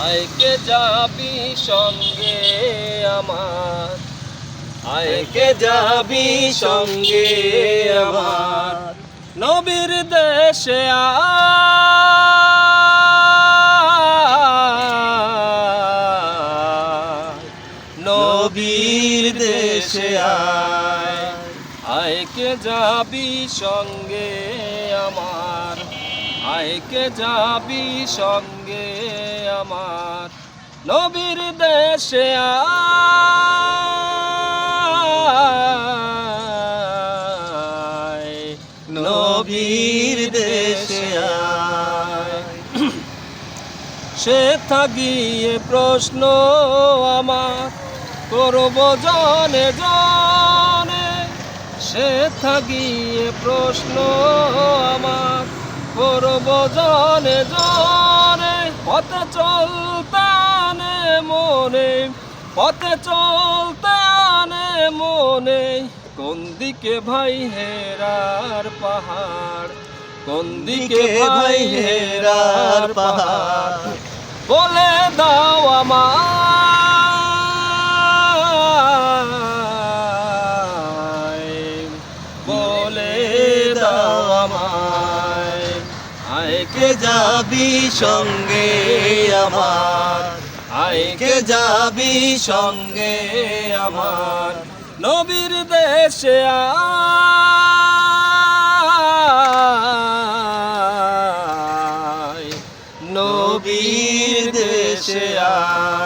আয়কে যাবি সঙ্গে আমার? আয়কে যাবি সঙ্গে আমার? নবীর দেশে নবীর দেশে আয়। আয়কে যাবি সঙ্গে আমার? আয়কে যাবি সঙ্গে আমার, নবীর দেশে নবীর দেশে সে থাকিয়ে প্রশ্ন আমার, করব জনে জনে। সে থাকিয়ে প্রশ্ন আমার করব জনে জনে পথে চলতে মনে পথে চলতে আনে মনে। কোন দিকে ভাই হেরার পাহাড়? কোন দিকে ভাই হেরার পাহাড়? বলে দাও আমায়। বলে দাও আমায়। আয়কে যাবি সঙ্গে আমার? আয়কে যাবি সঙ্গে আমার? নবীর দেশে নবীর দেশে আ